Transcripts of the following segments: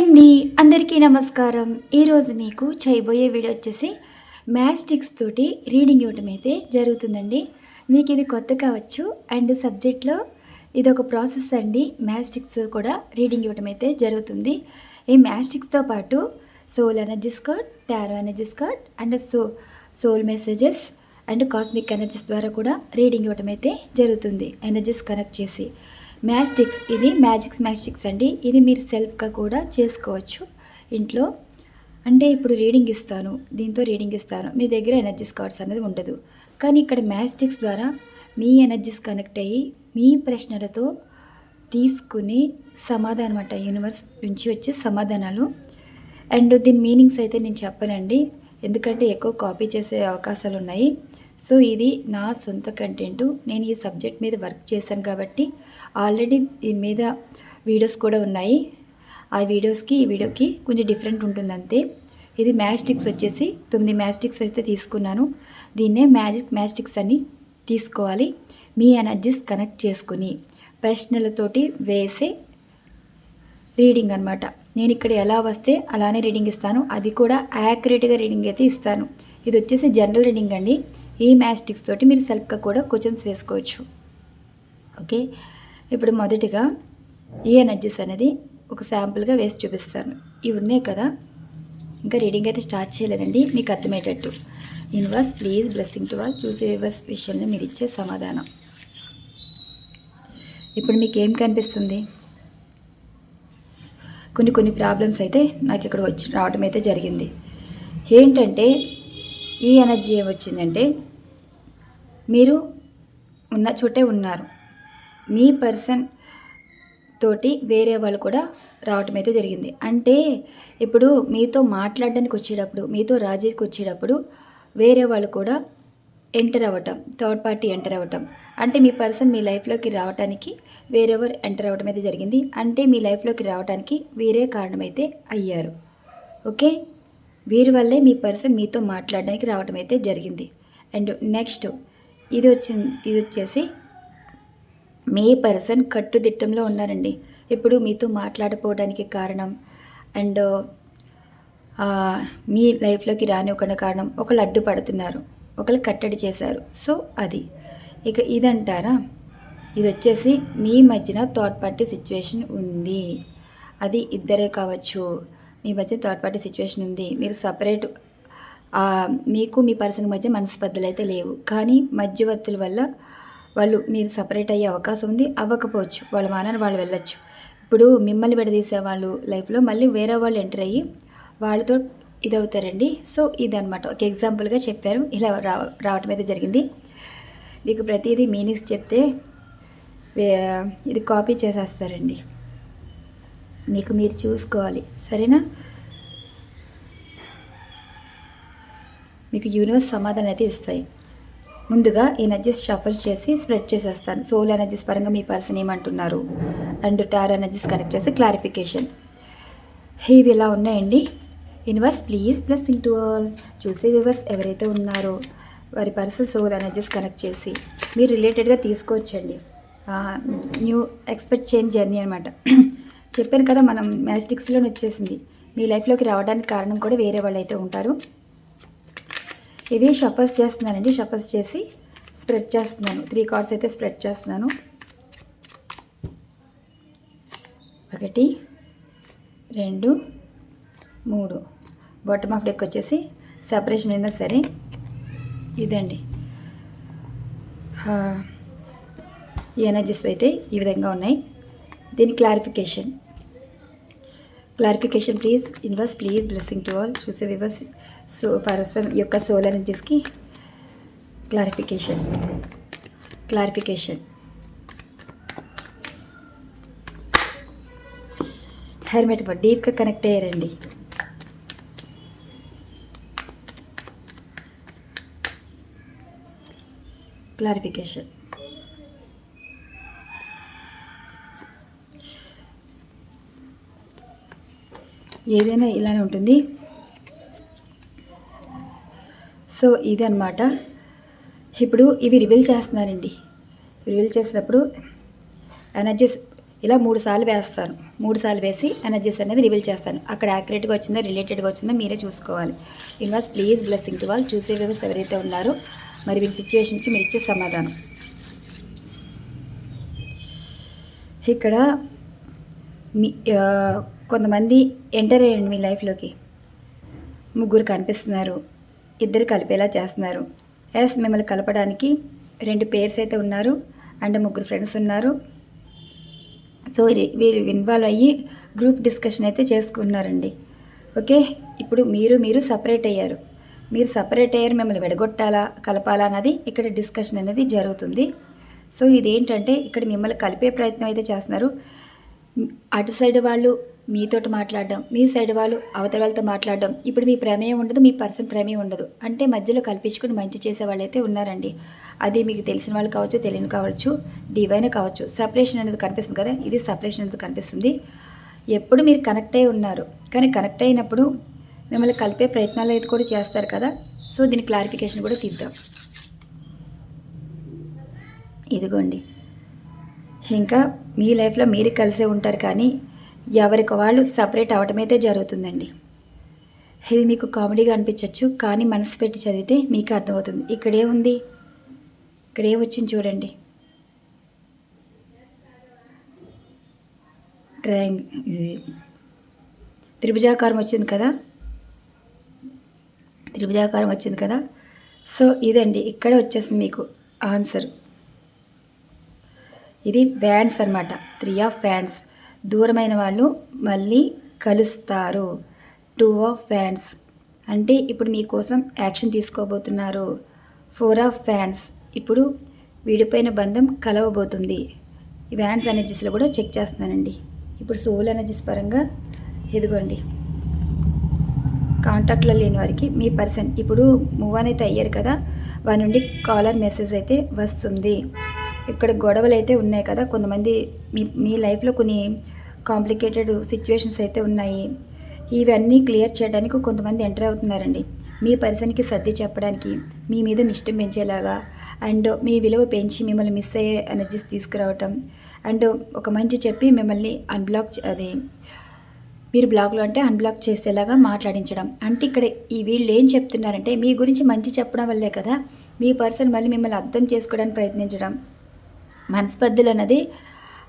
అండి అందరికీ నమస్కారం. ఈరోజు మీకు చేయబోయే వీడియో వచ్చేసి మ్యాథ్ స్టిక్స్ తోటి రీడింగ్ ఇవ్వటం అయితే జరుగుతుందండి. మీకు ఇది కొత్త కావచ్చు. అండ్ సబ్జెక్ట్లో ఇది ఒక ప్రాసెస్ అండి. మ్యాథ్ స్టిక్స్ కూడా రీడింగ్ ఇవ్వటం అయితే జరుగుతుంది. ఈ మ్యాథ్ స్టిక్స్తో పాటు soul energies card tarot energies card and so soul messages and cosmic energies ద్వారా కూడా రీడింగ్ ఇవ్వటం అయితే జరుగుతుంది. ఎనర్జీస్ కనెక్ట్ చేసి. మ్యాజిక్స్ ఇది మ్యాజిక్స్ మ్యాజిక్స్ అండి. ఇది మీరు సెల్ఫ్గా కూడా చేసుకోవచ్చు ఇంట్లో. అంటే ఇప్పుడు రీడింగ్ ఇస్తాను దీంతో రీడింగ్ ఇస్తాను. మీ దగ్గర ఎనర్జీస్ కార్డ్స్ అనేది ఉండదు. కానీ ఇక్కడ మ్యాజిక్స్ ద్వారా మీ ఎనర్జీస్ కనెక్ట్ అయ్యి మీ ప్రశ్నలతో తీసుకునే సమాధానం అంట యూనివర్స్ నుంచి వచ్చే సమాధానాలు. అండ్ దీని మీనింగ్స్ అయితే నేను చెప్పనండి. ఎందుకంటే ఎక్కువ కాపీ చేసే అవకాశాలు ఉన్నాయి సో ఇది నా సొంత కంటెంట్. నేను ఈ సబ్జెక్ట్ మీద వర్క్ చేశాను కాబట్టి ఆల్రెడీ దీని మీద వీడియోస్ కూడా ఉన్నాయి. ఆ వీడియోస్కి ఈ వీడియోకి కొంచెం డిఫరెంట్ ఉంటుంది అంతే ఇది మ్యాస్టిక్స్ వచ్చేసి తొమ్మిది మ్యాస్టిక్స్ అయితే తీసుకున్నాను. దీన్నే మ్యాజిక్ మ్యాస్టిక్స్ అని తీసుకోవాలి. మీ ఎనర్జీస్ కనెక్ట్ చేసుకుని ప్రశ్నలతోటి వేసే రీడింగ్ అనమాట నేను ఇక్కడ ఎలా వస్తే అలానే రీడింగ్ ఇస్తాను. అది కూడా యాక్యురేట్గా రీడింగ్ అయితే ఇస్తాను. ఇది వచ్చేసి జనరల్ రీడింగ్ అండి. ఈ మ్యాస్టిక్స్ తోటి మీరు సెల్ఫ్గా కూడా క్వశ్చన్స్ వేసుకోవచ్చు. ఓకే? ఇప్పుడు మొదటిగా ఈ ఎనర్జీస్ అనేది ఒక శాంపుల్గా వేసి చూపిస్తాను. ఇవి ఉన్నాయి కదా? ఇంకా రీడింగ్ అయితే స్టార్ట్ చేయలేదండి. మీకు అర్థమయ్యేటట్టు. Universe please blessing to all. చూసే వివర్స్ విషయంలో మీరు ఇచ్చే సమాధానం. ఇప్పుడు మీకు ఏం కనిపిస్తుంది? కొన్ని కొన్ని ప్రాబ్లమ్స్ అయితే నాకు ఇక్కడ వచ్చి రావడం అయితే జరిగింది. ఏంటంటే ఈ ఎనర్జీ ఏమొచ్చిందంటే మీరు ఉన్న చోటే ఉన్నారు. మీ పర్సన్ తోటి వేరే వాళ్ళు కూడా రావటం అయితే జరిగింది. అంటే ఇప్పుడు మీతో మాట్లాడడానికి వచ్చేటప్పుడు మీతో రాజీకి వచ్చేటప్పుడు వేరే వాళ్ళు కూడా ఎంటర్ అవ్వటం థర్డ్ పార్టీ ఎంటర్ అవ్వటం. అంటే మీ పర్సన్ మీ లైఫ్లోకి రావడానికి వేరెవరు ఎంటర్ అవ్వడం అయితే జరిగింది. అంటే మీ లైఫ్లోకి రావడానికి వేరే కారణమైతే అయ్యారు. ఓకే? వీరి వల్లే మీ పర్సన్ మీతో మాట్లాడడానికి రావడం అయితే జరిగింది. అండ్ నెక్స్ట్ ఇది వచ్చింది ఇది వచ్చేసి మీ పర్సన్ కట్టుదిట్టంలో ఉన్నారండి. ఇప్పుడు మీతో మాట్లాడపోవడానికి కారణం. అండ్ మీ లైఫ్లోకి రానివ్వకుండా కారణం ఒకళ్ళు అడ్డుపడుతున్నారు ఒకళ్ళు కట్టడి చేశారు. సో అది. ఇక ఇదంటారా? ఇది వచ్చేసి మీ మధ్యన థర్డ్ పార్టీ సిచ్యువేషన్ ఉంది. అది ఇద్దరే కావచ్చు. మీ మధ్య థర్డ్ పార్టీ సిచ్యువేషన్ ఉంది. మీరు సపరేట్ మీకు మీ పర్సన్ మధ్య మనస్పర్ధలు అయితే లేవు. కానీ మధ్యవర్తుల వల్ల వాళ్ళు మీరు సపరేట్ అయ్యే అవకాశం ఉంది. అవ్వకపోవచ్చు. వాళ్ళ మానాన్ని వాళ్ళు వెళ్ళొచ్చు. ఇప్పుడు మిమ్మల్ని విడదీసే వాళ్ళు లైఫ్లో మళ్ళీ వేరే వాళ్ళు ఎంటర్ అయ్యి వాళ్ళతో ఇదవుతారండి. సో ఇదనమాట ఒక ఎగ్జాంపుల్గా చెప్పారు. ఇలా రా రావటం అయితే జరిగింది. మీకు ప్రతిదీ మీనింగ్స్ చెప్తే ఇది కాపీ చేసేస్తారండి. మీకు మీరు చూసుకోవాలి. సరేనా? మీకు యూనివర్స్ సమాధానం అయితే ఇస్తాయి. ముందుగా ఎనర్జీస్ షఫల్ చేసి స్ప్రెడ్ చేసేస్తాను. సోల్ ఎనర్జీస్ పరంగా మీ పర్సన్ ఏమంటున్నారు? అండ్ టార్ ఎనర్జీస్ కనెక్ట్ చేసి క్లారిఫికేషన్ ఇవి ఇలా ఉన్నాయండి? Universe please blessing to all చూసే వివర్స్ ఎవరైతే ఉన్నారో వారి పర్సన్ సోల్ ఎనర్జీస్ కనెక్ట్ చేసి మీరు రిలేటెడ్గా తీసుకోవచ్చండి. న్యూ ఎక్స్పెక్ట్ చేంజ్ జర్నీ అనమాట చెప్పాను కదా మనం మ్యాజిస్టిక్స్లోనే వచ్చేసింది. మీ లైఫ్లోకి రావడానికి కారణం కూడా వేరే వాళ్ళు అయితే ఉంటారు. ఇవి షఫర్స్ చేస్తున్నానండి. షఫర్స్ చేసి స్ప్రెడ్ చేస్తున్నాను. త్రీ కార్డ్స్ అయితే స్ప్రెడ్ చేస్తున్నాను. ఒకటి రెండు మూడు. బాటమ్ ఆఫ్ డెక్ వచ్చేసి సపరేషన్ అయినా సరే ఇదండి. ఈ ఎనర్జీస్ అయితే ఈ విధంగా ఉన్నాయి. దీని clarification. Clarification please universe please blessing to all చూసే వివర్స్ సో పర్సన్ యొక్క సోల్ ఎనర్జీస్కి క్లారిఫికేషన్ క్లారిఫికేషన్ హెల్మెట్ డీప్గా కనెక్ట్ అయ్యారండి క్లారిఫికేషన్ ఏదైనా ఇలానే ఉంటుంది. సో ఇది అనమాట ఇప్పుడు ఇవి రివీల్ చేస్తున్నారండి. రివీల్ చేసినప్పుడు ఎనర్జీస్ ఇలా మూడు సార్లు వేస్తాను. మూడు సార్లు వేసి ఎనర్జీస్ అనేది రివీల్ చేస్తాను. అక్కడ యాక్యురేట్గా వచ్చిందో రిలేటెడ్గా వచ్చిందో మీరే చూసుకోవాలి. ఇన్వాస్ ప్లీజ్ బ్లెస్సింగ్ టు వాళ్ళు చూసే వ్యవస్థ ఎవరైతే ఉన్నారో మరి మీ సిచ్యువేషన్కి మీరు ఇచ్చే సమాధానం. ఇక్కడ మీ కొంతమంది ఎంటర్ అయ్యండి మీ లైఫ్లోకి. ముగ్గురు కనిపిస్తున్నారు. ఇద్దరు కలిపేలా చేస్తున్నారు. ఎస్ మిమ్మల్ని కలపడానికి రెండు పేర్స్ అయితే ఉన్నారు. అండ్ ముగ్గురు ఫ్రెండ్స్ ఉన్నారు. సో వీరు ఇన్వాల్వ్ అయ్యి గ్రూప్ డిస్కషన్ అయితే చేసుకున్నారండి. ఓకే? ఇప్పుడు మీరు మీరు సపరేట్ అయ్యారు. మీరు సపరేట్ అయ్యారు మిమ్మల్ని విడగొట్టాలా కలపాలా అన్నది ఇక్కడ డిస్కషన్ అనేది జరుగుతుంది. సో ఇదేంటంటే ఇక్కడ మిమ్మల్ని కలిపే ప్రయత్నం అయితే చేస్తున్నారు. అటు సైడ్ వాళ్ళు మీతోటి మాట్లాడడం మీ సైడ్ వాళ్ళు అవతల వాళ్ళతో మాట్లాడడం ఇప్పుడు మీ ప్రమేయం ఉండదు మీ పర్సన్ ప్రమేయం ఉండదు. అంటే మధ్యలో కల్పించుకుని మంచి చేసే వాళ్ళైతే ఉన్నారండి. అది మీకు తెలిసిన వాళ్ళు కావచ్చు తెలియని కావచ్చు డివైన్ కావచ్చు. సపరేషన్ అనేది కనిపిస్తుంది కదా ఇది సపరేషన్ అనేది కనిపిస్తుంది. ఎప్పుడు మీరు కనెక్ట్ అయి ఉన్నారు. కానీ కనెక్ట్ అయినప్పుడు మిమ్మల్ని కలిపే ప్రయత్నాలు అయితే కూడా చేస్తారు కదా. సో దీని క్లారిఫికేషన్ కూడా తీద్దాం. ఇదిగోండి. ఇంకా మీ లైఫ్లో మీరు కలిసే ఉంటారు కానీ ఎవరికి వాళ్ళు సపరేట్ అవటమైతే జరుగుతుందండి. ఇది మీకు కామెడీగా అనిపించవచ్చు కానీ మనసు పెట్టి చదివితే మీకు అర్థమవుతుంది. ఇక్కడే ఉంది. ఇక్కడే వచ్చింది చూడండి. ట్రయాంగ్ ఇది త్రిభుజాకారం వచ్చింది కదా? త్రిభుజాకారం వచ్చింది కదా? సో ఇదండి. ఇక్కడ వచ్చేసింది మీకు ఆన్సర్ ఇది ఫ్యాన్స్ అన్నమాట. త్రీ ఆఫ్ ఫ్యాన్స్ దూరమైన వాళ్ళు మళ్ళీ కలుస్తారు. టూ ఆఫ్ ఫ్యాన్స్ అంటే ఇప్పుడు మీకోసం యాక్షన్ తీసుకోబోతున్నారు. ఫోర్ ఆఫ్ ఫ్యాన్స్ ఇప్పుడు విడిపోయిన బంధం కలవబోతుంది. ఈ వ్యాన్స్ ఎనర్జీస్లో కూడా చెక్ చేస్తున్నానండి. ఇప్పుడు సోల్ ఎనర్జీస్ పరంగా ఎదుగోండి. కాంటాక్ట్లో లేని వారికి మీ పర్సన్ ఇప్పుడు మూవ్ అయితే అయ్యారు కదా? వారి నుండి కాలర్ మెసేజ్ అయితే వస్తుంది. ఇక్కడ గొడవలు అయితే ఉన్నాయి కదా కొంతమంది మీ మీ లైఫ్లో కొన్ని కాంప్లికేటెడ్ సిచ్యువేషన్స్ అయితే ఉన్నాయి. ఇవన్నీ క్లియర్ చేయడానికి కొంతమంది ఎంటర్ అవుతున్నారండి. మీ పర్సన్కి సర్ది చెప్పడానికి మీ మీద ఇష్టం పెంచేలాగా అండ్ మీ విలువ పెంచి మిమ్మల్ని మిస్ అయ్యే ఎనర్జీస్ తీసుకురావటం అండ్ ఒక మంచి చెప్పి మిమ్మల్ని అన్బ్లాక్ అది మీరు బ్లాక్లో అంటే అన్బ్లాక్ చేసేలాగా మాట్లాడించడం. అంటే ఇక్కడ ఈ వీళ్ళు ఏం చెప్తున్నారంటే మీ గురించి మంచి చెప్పడం వల్లే కదా మీ పర్సన్ మళ్ళీ మిమ్మల్ని అర్థం చేసుకోవడానికి ప్రయత్నించడం. మనస్పర్ధలు అన్నది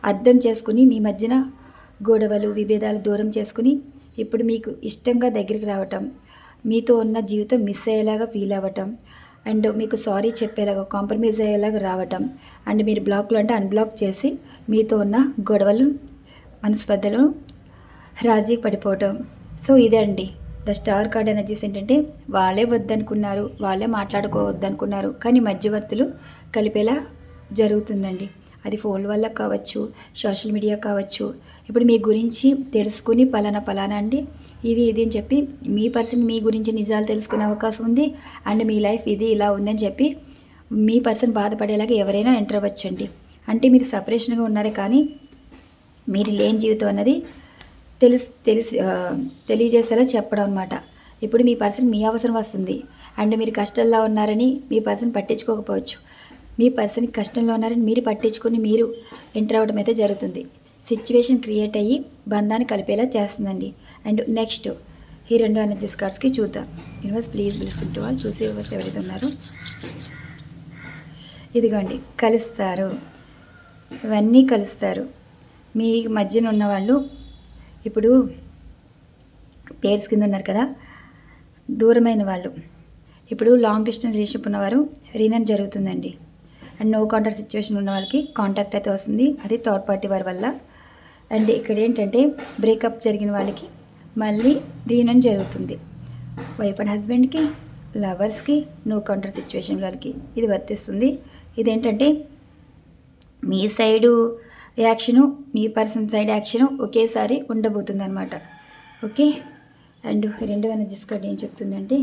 అర్థం చేసుకుని మీ మధ్యన గొడవలు విభేదాలు దూరం చేసుకుని ఇప్పుడు మీకు ఇష్టంగా దగ్గరికి రావటం మీతో ఉన్న జీవితం మిస్ అయ్యేలాగా ఫీల్ అవ్వటం అండ్ మీకు సారీ చెప్పేలాగా కాంప్రమైజ్ అయ్యేలాగా రావటం అండ్ మీరు బ్లాక్లో అంటే అన్బ్లాక్ చేసి మీతో ఉన్న గొడవలు మనస్పర్ధలు రాజీ పడిపోవటం. సో ఇదే అండి. ద స్టార్ కార్డ్ ఎనర్జీస్ ఏంటంటే వాళ్ళే వద్దనుకున్నారు వాళ్ళే మాట్లాడుకోవద్దనుకున్నారు. కానీ మధ్యవర్తులు కలిపేలా జరుగుతుందండి. అది ఫోన్ వల్ల కావచ్చు సోషల్ మీడియా కావచ్చు. ఇప్పుడు మీ గురించి తెలుసుకుని పలానా పలానా అండి ఇది ఇది అని చెప్పి మీ పర్సన్ మీ గురించి నిజాలు తెలుసుకునే అవకాశం ఉంది. అండ్ మీ లైఫ్ ఇది ఇలా ఉందని చెప్పి మీ పర్సన్ బాధపడేలాగా ఎవరైనా ఎంటర్ అవ్వచ్చండి. అంటే మీరు సపరేషన్గా ఉన్నారే కానీ మీరు లేని జీవితం అన్నది తెలుసు తెలిసి తెలియజేసేలా చెప్పడం అనమాట ఇప్పుడు మీ పర్సన్ మీ అవసరం వస్తుంది. అండ్ మీరు కష్టంలో ఉన్నారని మీ పర్సన్ పట్టించుకోకపోవచ్చు. మీ పర్సన్ కష్టంలో ఉన్నారని మీరు పట్టించుకొని మీరు ఎంటర్ అవ్వడం అయితే జరుగుతుంది. సిచ్యువేషన్ క్రియేట్ అయ్యి బంధాన్ని కలిపేలా చేస్తుందండి. అండ్ నెక్స్ట్ ఈ రెండు ఎనర్జీస్ కార్డ్స్కి చూద్దాం. యూనివర్స్ ప్లీజ్ బిల్సింగ్ వాళ్ళు చూసి యూనివర్స్ ఎవరైతే ఉన్నారో. ఇదిగోండి కలుస్తారు. ఇవన్నీ కలుస్తారు. మీ మధ్యన ఉన్న వాళ్ళు ఇప్పుడు పేర్స్ కింద ఉన్నారు కదా దూరమైన వాళ్ళు. ఇప్పుడు లాంగ్ డిస్టెన్స్ రిలేషన్షిప్ ఉన్నవారు రీనన్ జరుగుతుందండి. అండ్ నో కాంటాక్ట్ సిచ్యువేషన్ ఉన్న వాళ్ళకి కాంటాక్ట్ అయితే వస్తుంది. అది థర్డ్ పార్టీ వారి వల్ల. అండ్ ఇక్కడ ఏంటంటే బ్రేకప్ జరిగిన వాళ్ళకి మళ్ళీ రీయూనియన్ జరుగుతుంది. వైఫ్ అండ్ హస్బెండ్కి లవర్స్కి నో కాంటాక్ట్ సిచ్యువేషన్ వాళ్ళకి ఇది వర్తిస్తుంది. ఇదేంటంటే మీ సైడు యాక్షను మీ పర్సన్ సైడ్ యాక్షను ఒకేసారి ఉండబోతుంది అనమాట ఓకే? అండ్ రెండవ ఎనర్జీస్ కార్డ్ ఏం చెప్తుందంటే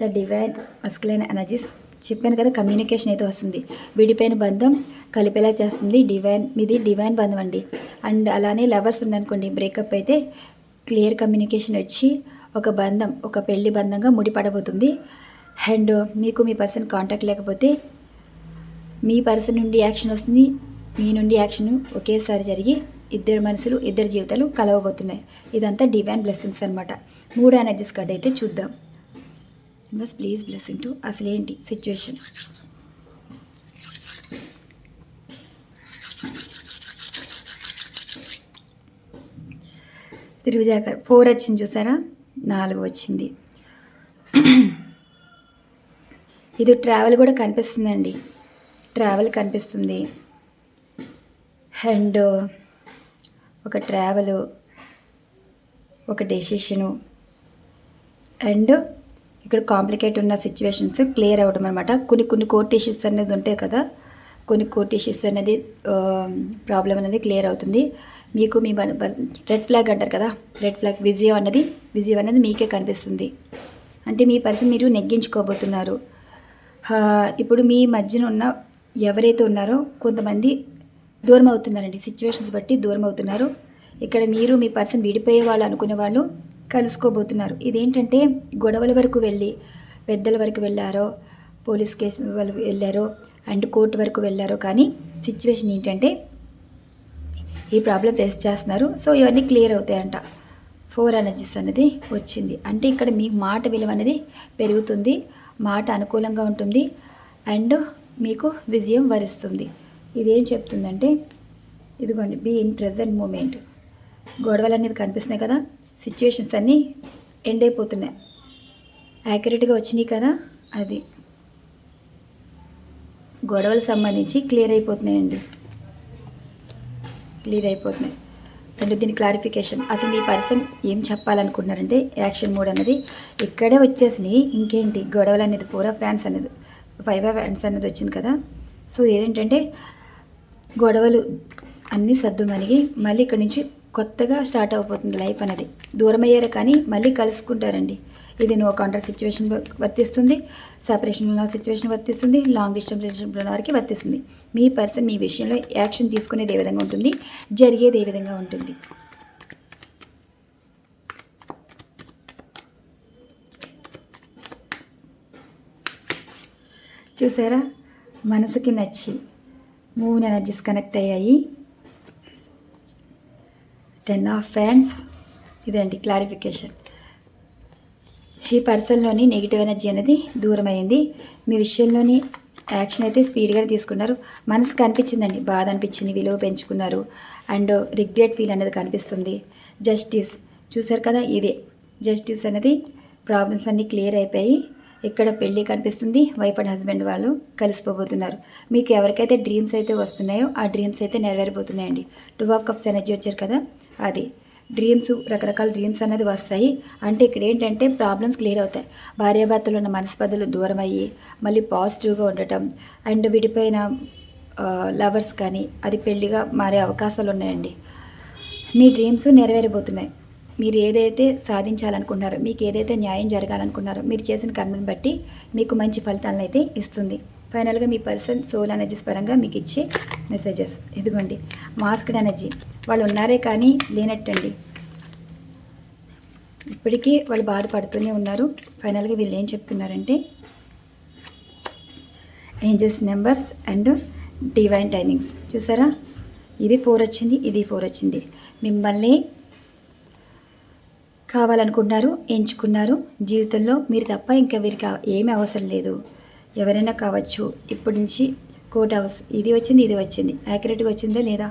ద డివైన్ మస్కులైన ఎనర్జీస్ చెప్పాను కదా కమ్యూనికేషన్ అయితే వస్తుంది. విడిపోయిన బంధం కలిపేలా చేస్తుంది. డివైన్ మీది డివైన్ బంధం అండి. అండ్ అలానే లవర్స్ ఉందనుకోండి బ్రేకప్ అయితే క్లియర్ కమ్యూనికేషన్ వచ్చి ఒక బంధం ఒక పెళ్ళి బంధంగా ముడిపడబోతుంది. అండ్ మీకు మీ పర్సన్ కాంటాక్ట్ లేకపోతే మీ పర్సన్ నుండి యాక్షన్ వస్తుంది. మీ నుండి యాక్షన్ ఒకేసారి జరిగి ఇద్దరు మనుషులు ఇద్దరు జీవితాలు కలవబోతున్నాయి. ఇదంతా డివైన్ బ్లెస్సింగ్స్ అనమాట మూడు ఎనర్జీస్ కార్డ్ అయితే చూద్దాం. యూనివర్స్ ప్లీజ్ బ్లెస్సింగ్ టు అసలు ఏంటి సిచ్యువేషన్ తిరుగుజాకర్ ఫోర్ వచ్చింది చూసారా? నాలుగు వచ్చింది. ఇది ట్రావెల్ కూడా కనిపిస్తుందండి. ట్రావెల్ కనిపిస్తుంది. అండ్ ఒక ట్రావెల్ ఒక డెసిషను అండ్ ఇక్కడ కాంప్లికేట్ ఉన్న సిచ్యువేషన్స్ క్లియర్ అవ్వడం అనమాట కొన్ని కొన్ని కోర్ట్ ఇష్యూస్ అనేది ఉంటాయి కదా. కొన్ని కోర్ట్ ఇష్యూస్ అనేది ప్రాబ్లం అనేది క్లియర్ అవుతుంది. మీకు మీ రెడ్ ఫ్లాగ్ అంటారు కదా. రెడ్ ఫ్లాగ్ విజయం అన్నది విజయం అనేది మీకే కనిపిస్తుంది. అంటే మీ పర్సన్ మీరు నెగ్గించుకోబోతున్నారు. ఇప్పుడు మీ మధ్యన ఉన్న ఎవరైతే ఉన్నారో కొంతమంది దూరం అవుతున్నారండి. సిచ్యువేషన్స్ బట్టి దూరం అవుతున్నారు. ఇక్కడ మీరు మీ పర్సన్ విడిపోయే వాళ్ళు అనుకునే వాళ్ళు కలుసుకోబోతున్నారు. ఇదేంటంటే గొడవల వరకు వెళ్ళి పెద్దల వరకు వెళ్ళారో పోలీస్ కేసు వాళ్ళు వెళ్ళారో అండ్ కోర్టు వరకు వెళ్ళారో కానీ సిచ్యువేషన్ ఏంటంటే ఈ ప్రాబ్లం ఫేస్ చేస్తున్నారు. సో ఇవన్నీ క్లియర్ అవుతాయంట. ఫోర్ ఎనర్జీస్ అనేది వచ్చింది. అంటే ఇక్కడ మీ మాట విలువ అనేది పెరుగుతుంది మాట అనుకూలంగా ఉంటుంది అండ్ మీకు విజయం వరిస్తుంది. ఇదేం చెప్తుందంటే ఇదిగోండి బీ ఇన్ ప్రజెంట్ మూమెంట్. గొడవలు అనేది కనిపిస్తున్నాయి కదా సిచ్యువేషన్స్ అన్నీ ఎండ్ అయిపోతున్నాయి. యాక్యురేట్గా వచ్చినాయి కదా అది. గొడవలకు సంబంధించి క్లియర్ అయిపోతున్నాయండి. క్లియర్ అయిపోతున్నాయి. అండ్ దీని క్లారిఫికేషన్. అసలు మీ పర్సన్ ఏం చెప్పాలనుకుంటున్నారంటే యాక్షన్ మోడ్ అనేది ఇక్కడే వచ్చేసినాయి. ఇంకేంటి? గొడవలు అనేది ఫోర్ ఆఫ్ హ్యాండ్స్ అనేది ఫైవ్ ఆఫ్ హ్యాండ్స్ అనేది వచ్చింది కదా. సో ఏంటంటే గొడవలు అన్నీ సర్దుమలిగి మళ్ళీ ఇక్కడి నుంచి కొత్తగా స్టార్ట్ అయిపోతుంది లైఫ్ అనేది. దూరం అయ్యారు కానీ మళ్ళీ కలుసుకుంటారండి. ఇది నో కాంట్రాక్ట్ సిచ్యువేషన్ వర్తిస్తుంది. సపరేషన్ ఉన్న సిచ్యువేషన్ వర్తిస్తుంది. లాంగ్ డిస్టెన్స్ రిలేషన్షిప్ ఉన్న వారికి వర్తిస్తుంది. మీ పర్సన్ మీ విషయంలో యాక్షన్ తీసుకునేది ఏ విధంగా ఉంటుంది? జరిగేది ఏ విధంగా ఉంటుంది? చూసారా? మనసుకి నచ్చి మూన్ ఎనర్జీస్ కనెక్ట్ అయ్యాయి. టెన్ ఆఫ్ ఫ్యాన్స్ ఇదండి క్లారిఫికేషన్ ఈ పర్సన్లోని నెగిటివ్ ఎనర్జీ అనేది దూరమైంది. మీ విషయంలోని యాక్షన్ అయితే స్పీడ్గా తీసుకున్నారు. మనసుకు అనిపించిందండి బాధ అనిపించింది. విలువ పెంచుకున్నారు. అండ్ రిగ్రెట్ ఫీల్ అనేది కనిపిస్తుంది. జస్టిస్ చూసారు కదా? ఇదే. జస్టిస్ అనేది ప్రాబ్లమ్స్ అన్నీ క్లియర్ అయిపోయి ఇక్కడ పెళ్ళి కనిపిస్తుంది? వైఫ్ అండ్ హస్బెండ్ వాళ్ళు కలిసిపోబోతున్నారు. మీకు ఎవరికైతే డ్రీమ్స్ అయితే వస్తున్నాయో ఆ డ్రీమ్స్ అయితే నెరవేరిపోతున్నాయండి టూ ఆఫ్ కప్స్ ఎనర్జీ వచ్చారు కదా? అది. డ్రీమ్స్ రకరకాల డ్రీమ్స్ అనేది వస్తాయి. అంటే ఇక్కడ ఏంటంటే ప్రాబ్లమ్స్ క్లియర్ అవుతాయి. భార్యాభర్తలు ఉన్న మనస్పదులు దూరం అయ్యి మళ్ళీ పాజిటివ్గా ఉండటం అండ్ విడిపోయిన లవర్స్ కానీ అది పెళ్ళిగా మారే అవకాశాలు ఉన్నాయండి. మీ డ్రీమ్స్ నెరవేరబోతున్నాయి. మీరు ఏదైతే సాధించాలనుకున్నారో మీకు ఏదైతే న్యాయం జరగాలనుకున్నారో మీరు చేసిన కర్మను బట్టి మీకు మంచి ఫలితాలను అయితే ఇస్తుంది. ఫైనల్గా మీ పర్సన్ సోల్ ఎనర్జీస్ పరంగా మీకు ఇచ్చే మెసేజెస్. ఇదిగోండి మాస్క్డ్ ఎనర్జీ. వాళ్ళు ఉన్నారే కానీ లేనట్టండి. ఇప్పటికీ వాళ్ళు బాధపడుతూనే ఉన్నారు. ఫైనల్గా వీళ్ళు ఏం చెప్తున్నారంటే angels numbers and divine timings. చూసారా? ఇది ఫోర్ వచ్చింది ఇది ఫోర్ వచ్చింది. మిమ్మల్ని కావాలనుకున్నారు ఎంచుకున్నారు. జీవితంలో మీరు తప్ప ఇంకా వీరికి ఏమీ అవసరం లేదు. ఎవరైనా కావచ్చు. ఇప్పటి నుంచి కోర్ట్ హౌస్ ఇది వచ్చింది ఇది వచ్చింది. యాక్యురేట్గా వచ్చిందా లేదా?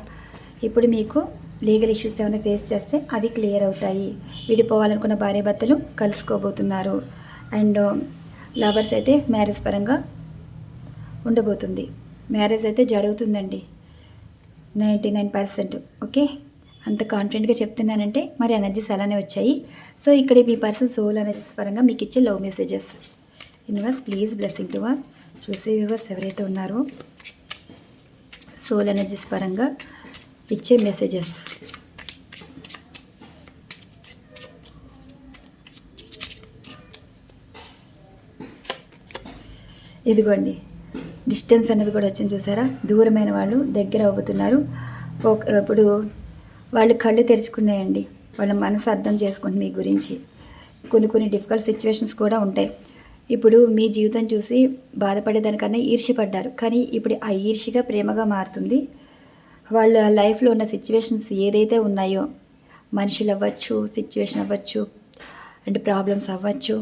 ఇప్పుడు మీకు లీగల్ ఇష్యూస్ ఏమైనా ఫేస్ చేస్తే అవి క్లియర్ అవుతాయి. విడిపోవాలనుకున్న భార్యాభర్తలు కలుసుకోబోతున్నారు. అండ్ లవర్స్ అయితే మ్యారేజ్ పరంగా ఉండబోతుంది. మ్యారేజ్ అయితే జరుగుతుందండి. Ninety nine percent okay? అంత కాన్ఫిడెంట్గా చెప్తున్నానంటే మరి ఎనర్జీస్ అలానే వచ్చాయి. సో ఇక్కడ మీ పర్సన్ సోల్ ఎనర్జీస్ పరంగా మీకు ఇచ్చే love messages. Universe please blessing to వర్ చూసే వ్యూవర్స్ ఎవరైతే ఉన్నారో. సోల్ ఎనర్జీస్ పరంగా ఇచ్చే మెసేజెస్. ఇదిగోండి డిస్టెన్స్ అనేది కూడా వచ్చింది చూసారా? దూరమైన వాళ్ళు దగ్గర అవుతున్నారు. ఇప్పుడు వాళ్ళు కళ్ళు తెరుచుకున్నాయండి. వాళ్ళ మనసు అర్థం చేసుకుంటుంది మీ గురించి. కొన్ని కొన్ని డిఫికల్ట్ సిచ్యువేషన్స్ కూడా ఉంటాయి. ఇప్పుడు మీ జీవితం చూసి బాధపడేదానికన్నా ఈర్ష్యపడ్డారు. కానీ ఇప్పుడు ఆ ఈర్ష్యగా ప్రేమగా మారుతుంది. వాళ్ళ లైఫ్లో ఉన్న సిచ్యువేషన్స్ ఏదైతే ఉన్నాయో మనుషులు అవ్వచ్చు సిచ్యువేషన్ అవ్వచ్చు అండ్ ప్రాబ్లమ్స్ అవ్వచ్చు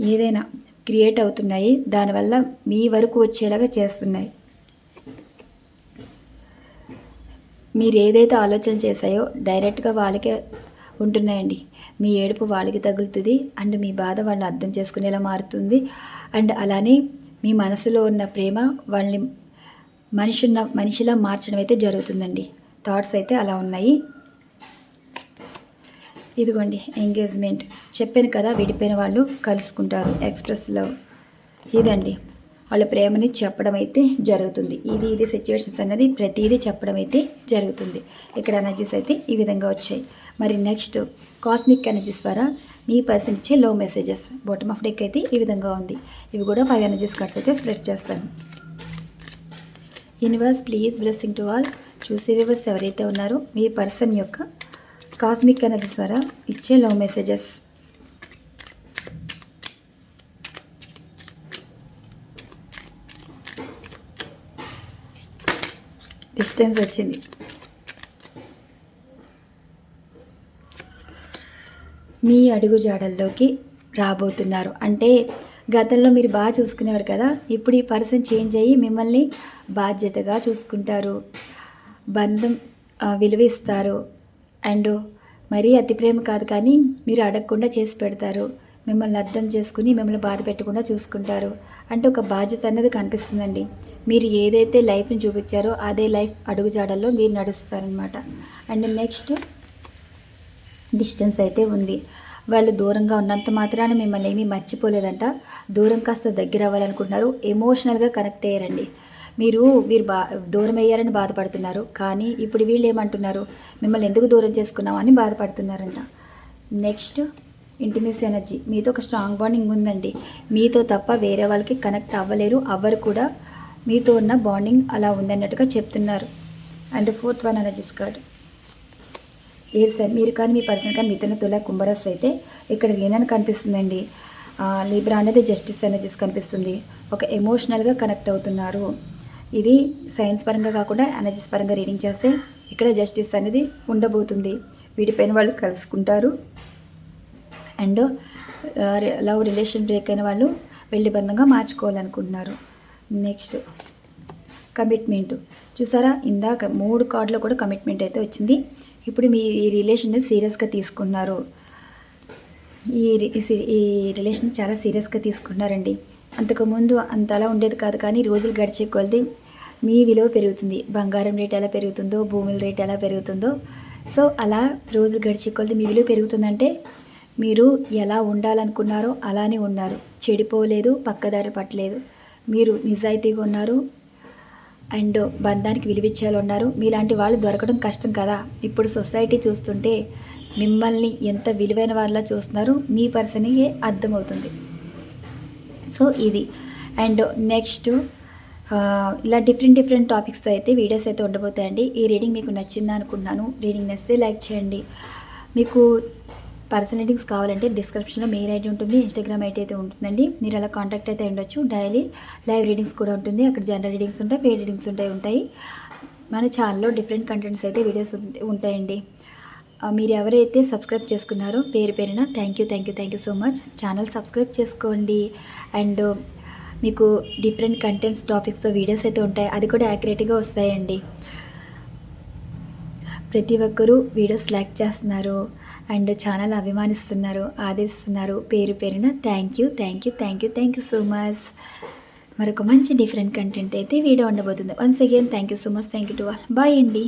ఏదైనా క్రియేట్ అవుతున్నాయి. దానివల్ల మీ వరకు వచ్చేలాగా చేస్తున్నాయి. మీరు ఏదైతే ఆలోచన చేశాయో డైరెక్ట్గా వాళ్ళకే ఉంటున్నాయండి. మీ ఏడుపు వాళ్ళకి తగులుతుంది. అండ్ మీ బాధ వాళ్ళని అర్థం చేసుకునేలా మారుతుంది. అండ్ అలానే మీ మనసులో ఉన్న ప్రేమ వాళ్ళని మనిషిన్న మనిషిలా మార్చడం అయితే జరుగుతుందండి. థాట్స్ అయితే అలా ఉన్నాయి. ఇదిగోండి ఎంగేజ్మెంట్ చెప్పాను కదా విడిపోయిన వాళ్ళు కలుసుకుంటారు. ఎక్స్ప్రెస్లో ఇదండి. వాళ్ళ ప్రేమని చెప్పడం అయితే జరుగుతుంది. ఇది ఇది సిచ్యువేషన్స్ అనేది ప్రతిదీ చెప్పడం అయితే జరుగుతుంది. ఇక్కడ ఎనర్జీస్ అయితే ఈ విధంగా వచ్చాయి. మరి నెక్స్ట్ కాస్మిక్ ఎనర్జీస్ ద్వారా మీ పర్సన్ ఇచ్చే లో మెసేజెస్ బాటమ్ ఆఫ్ డెక్ అయితే ఈ విధంగా ఉంది. ఇవి కూడా ఫైవ్ ఎనర్జీస్ కార్డ్స్ అయితే సెలెక్ట్ చేస్తాను. Universe please blessing to all చూసే వివర్స్ ఎవరైతే ఉన్నారో మీ పర్సన్ యొక్క కాస్మిక్ ఎనర్జీస్ ద్వారా ఇచ్చే లో మెసేజెస్ డిస్టెన్స్ వచ్చింది. మీ అడుగు జాడల్లోకి రాబోతున్నారు. అంటే గతంలో మీరు బాగా చూసుకునేవారు కదా ఇప్పుడు ఈ పర్సన్ చేంజ్ అయ్యి మిమ్మల్ని బాధ్యతగా చూసుకుంటారు. బంధం విలువిస్తారు. విలువ ఇస్తారు అండ్ మరీ అతి ప్రేమ కాదు కానీ మీరు అడగకుండా చేసి పెడతారు. మిమ్మల్ని అర్థం చేసుకుని మిమ్మల్ని బాధ పెట్టకుండా చూసుకుంటారు. అంటే ఒక బాధ్యత అన్నది కనిపిస్తుందండి. మీరు ఏదైతే లైఫ్ని చూపించారో అదే లైఫ్ అడుగుజాడల్లో మీరు నడుస్తారనమాట అండ్ నెక్స్ట్ డిస్టెన్స్ అయితే ఉంది. వాళ్ళు దూరంగా ఉన్నంత మాత్రాన మిమ్మల్ని ఏమీ మర్చిపోలేదంట. దూరం కాస్త దగ్గర అవ్వాలనుకుంటున్నారు. ఎమోషనల్గా కనెక్ట్ అయ్యారండి. మీరు మీరు బా దూరం అయ్యారని బాధపడుతున్నారు. కానీ ఇప్పుడు వీళ్ళు ఏమంటున్నారు? మిమ్మల్ని ఎందుకు దూరం చేసుకున్నామని బాధపడుతున్నారంట. నెక్స్ట్ ఇంటిమెస్ ఎనర్జీ మీతో ఒక స్ట్రాంగ్ బాండింగ్ ఉందండి. మీతో తప్ప వేరే వాళ్ళకి కనెక్ట్ అవ్వలేరు. అవ్వరు కూడా మీతో ఉన్న బాండింగ్ అలా ఉందన్నట్టుగా చెప్తున్నారు. And fourth one energies card A sir మీరు కానీ మీ పర్సన్ కానీ మిథున తుల కుంభరస్ అయితే ఇక్కడ లీనని కనిపిస్తుందండి? లీబ్రా లిబ్రా అనేది జస్టిస్ ఎనర్జీస్ కనిపిస్తుంది. ఒక ఎమోషనల్గా కనెక్ట్ అవుతున్నారు. ఇది సైన్స్ పరంగా కాకుండా ఎనర్జీస్ పరంగా రీడింగ్ చేస్తే ఇక్కడ జస్టిస్ అనేది ఉండబోతుంది. వీటిపైన వాళ్ళు కలుసుకుంటారు. అండ్ లవ్ రిలేషన్ బ్రేక్ అయిన వాళ్ళు వెళ్ళి బంధంగా మార్చుకోవాలనుకుంటున్నారు. Next commitment. చూసారా? ఇందాక మూడు కార్డులో కూడా కమిట్మెంట్ అయితే వచ్చింది. ఇప్పుడు మీ ఈ రిలేషన్ని సీరియస్గా తీసుకున్నారు. ఈ రి- ఈ సి- ఈ రిలేషన్ చాలా సీరియస్గా తీసుకున్నారండి. అంతకుముందు అంత అలా ఉండేది కాదు కానీ రోజులు గడిచే కొలది మీ విలువ పెరుగుతుంది. బంగారం రేట్ ఎలా పెరుగుతుందో భూముల రేట్ ఎలా పెరుగుతుందో. సో అలా రోజులు గడిచే కొలది మీ విలువ పెరుగుతుందంటే మీరు ఎలా ఉండాలనుకున్నారో అలానే ఉన్నారు. చెడిపోలేదు పక్కదారి పట్టలేదు. మీరు నిజాయితీగా ఉన్నారు అండ్ బంధానికి విలువిచ్చేలా ఉన్నారు. మీలాంటి వాళ్ళు దొరకడం కష్టం కదా. ఇప్పుడు సొసైటీ చూస్తుంటే మిమ్మల్ని ఎంత విలువైన వాళ్ళ చూస్తున్నారు మీ పర్సన్కే అర్థమవుతుంది. సో ఇది. అండ్ నెక్స్ట్ ఇలా డిఫరెంట్ డిఫరెంట్ టాపిక్స్ అయితే వీడియోస్ అయితే ఉండబోతాయండి. ఈ రీడింగ్ మీకు నచ్చిందా అనుకున్నాను. రీడింగ్ నచ్చితే లైక్ చేయండి. మీకు పర్సనల్ రీడింగ్స్ కావాలంటే డిస్క్రిప్షన్లో మెయిల్ ఐడి ఉంటుంది ఇన్స్టాగ్రామ్ ఐడి అయితే ఉంటుందండి. మీరు అలా కాంటాక్ట్ అయితే ఉండొచ్చు. డైలీ లైవ్ రీడింగ్స్ కూడా ఉంటుంది. అక్కడ జనరల్ రీడింగ్స్ ఉంటాయి పేడ్ రీడింగ్స్ ఉంటాయి ఉంటాయి. మన ఛానల్లో డిఫరెంట్ కంటెంట్స్ అయితే వీడియోస్ ఉంటాయండి. మీరు ఎవరైతే సబ్స్క్రైబ్ చేసుకున్నారో పేరు పేరున thank you thank you thank you so much channel subscribe చేసుకోండి. అండ్ మీకు డిఫరెంట్ కంటెంట్స్ టాపిక్స్ వీడియోస్ అయితే ఉంటాయి. అది కూడా యాక్యురేట్గా వస్తాయండి. ప్రతి ఒక్కరూ వీడియోస్ లైక్ చేస్తున్నారు. అండ్ ఛానల్ అభిమానిస్తున్నారు ఆదరిస్తున్నారు. పేరు పేరున thank you thank you thank you thank you so much మరొక మంచి డిఫరెంట్ కంటెంట్ అయితే వీడియో ఉండబోతుంది. Once again thank you so much thank you to all bye అండి.